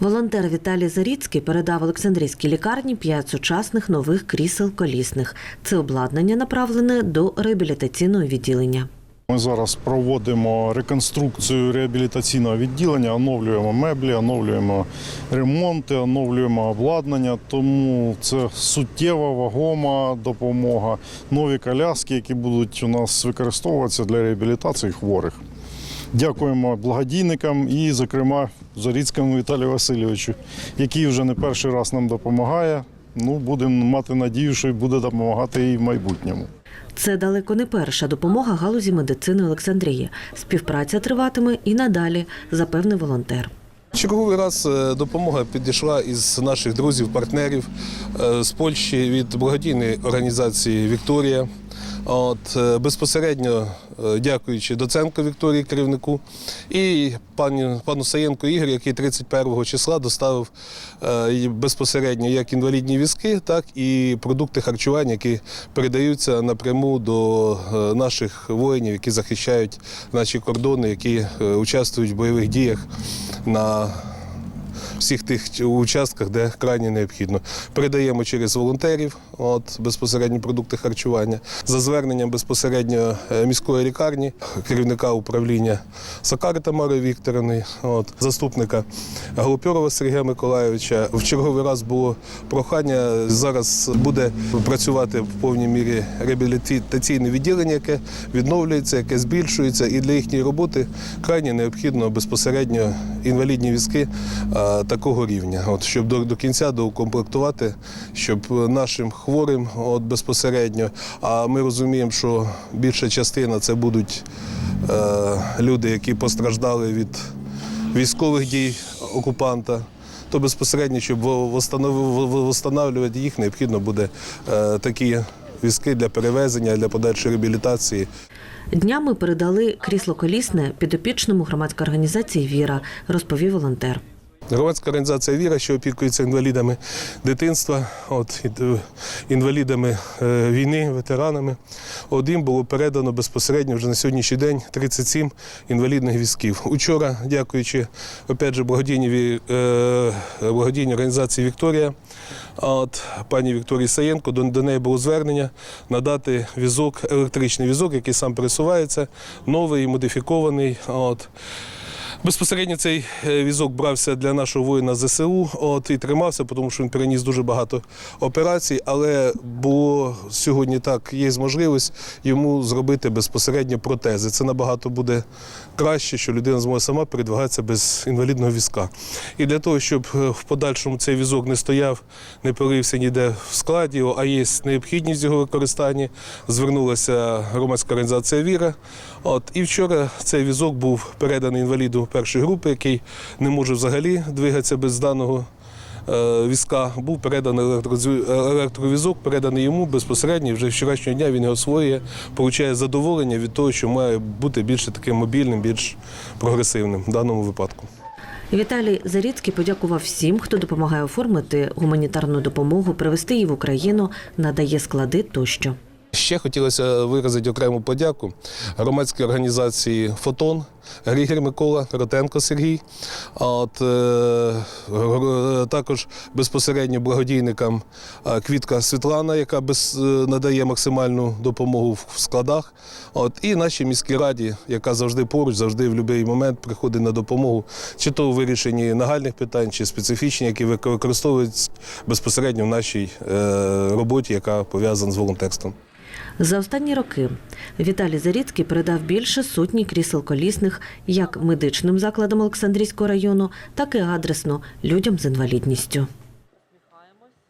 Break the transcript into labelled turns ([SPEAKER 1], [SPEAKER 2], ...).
[SPEAKER 1] Волонтер Віталій Заріцький передав Олександрійській лікарні п'ять сучасних нових крісел колісних. Це обладнання направлене до реабілітаційного відділення.
[SPEAKER 2] Ми зараз проводимо реконструкцію реабілітаційного відділення, оновлюємо меблі, оновлюємо ремонти, оновлюємо обладнання. Тому це суттєва вагома допомога. Нові коляски, які будуть у нас використовуватися для реабілітації хворих. Дякуємо благодійникам і, зокрема, Зоріцькому Віталію Васильовичу, який вже не перший раз нам допомагає. Ну, будемо мати надію, що й буде допомагати і в майбутньому.
[SPEAKER 1] Це далеко не перша допомога галузі медицини Олександрії. Співпраця триватиме і надалі, запевнив волонтер.
[SPEAKER 3] Черговий раз е, допомога підійшла із наших друзів, партнерів е, з Польщі від благодійної організації Вікторія. От е, безпосередньо е, дякуючи Доценко Вікторії, керівнику, і пані пану Саєнко Ігор, який 31 числа доставив е, безпосередньо як інвалідні візки, так і продукти харчування, які передаються напряму до наших воїнів, які захищають наші кордони, які участвують в бойових діях на всіх тих участках, де крайне необхідно. Передаємо через волонтерів, от безпосередньо продукти харчування. За зверненням безпосередньо е, міської лікарні, керівника управління Сакари Тамари Вікторовни, от заступника Галопьорова Сергія Миколайовича. В черговий раз було прохання. Зараз буде працювати в повній мірі реабілітаційне відділення, яке відновлюється, яке збільшується, і для їхньої роботи крайне необхідно безпосередньо інвалідні візки такого рівня, от щоб до, до кінця доукомплектувати, щоб нашим хворим от безпосередньо. А ми розуміємо, що більша частина це будуть е, люди, які постраждали від військових дій окупанта. То безпосередньо, щоб встановлювати їх, необхідно буде е, такі візки для перевезення, для подальшої реабілітації.
[SPEAKER 1] Днями передали крісло колісне підопічному громадської організації Віра, розповів волонтер.
[SPEAKER 3] Громадська організація Віра, що опікується інвалідами дитинства, от, е, інвалідами е, війни, ветеранами. Їм було передано безпосередньо вже на сьогоднішній день 37 інвалідних візків. Учора, дякуючи опять же, благодійній, е, благодійній організації Вікторія, от, пані Вікторії Саєнко, до, до неї було звернення надати візок, електричний візок, який сам пересувається, новий, модифікований. От. Безпосередньо цей е, візок брався для нашого воїна ЗСУ от, і тримався, тому що він переніс дуже багато операцій, але було сьогодні так, є можливість йому зробити безпосередньо протези. Це набагато буде краще, що людина зможе сама передвигатися без інвалідного візка. І для того, щоб е, в подальшому цей візок не стояв, не порився ніде в складі, а є необхідність його використання, звернулася громадська організація Віра. От, і вчора цей візок був переданий інваліду першої групи, який не може взагалі двигатися без даного е, візка. Був переданий електровізок, переданий йому безпосередньо. Вже вчорашнього дня він його освоює, отримує задоволення від того, що має бути більше таким мобільним, більш прогресивним в даному випадку.
[SPEAKER 1] Віталій Заріцький подякував всім, хто допомагає оформити гуманітарну допомогу, привезти її в Україну, надає склади тощо.
[SPEAKER 3] Ще хотілося виразити окрему подяку громадській організації Фотон, Григір Микола, Ротенко Сергій. А От, е, також безпосередньо благодійникам е, Квітка Світлана, яка без, е, надає максимальну допомогу в складах. От, і нашій міській раді, яка завжди поруч, завжди в будь-який момент приходить на допомогу, чи то у вирішенні нагальних питань, чи специфічні, які використовують безпосередньо в нашій е, роботі, яка пов'язана з волонтерством.
[SPEAKER 1] За останні роки Віталій Заріцький передав більше сотні крісел колісних як медичним закладам Олександрійського району, так і адресно людям з інвалідністю.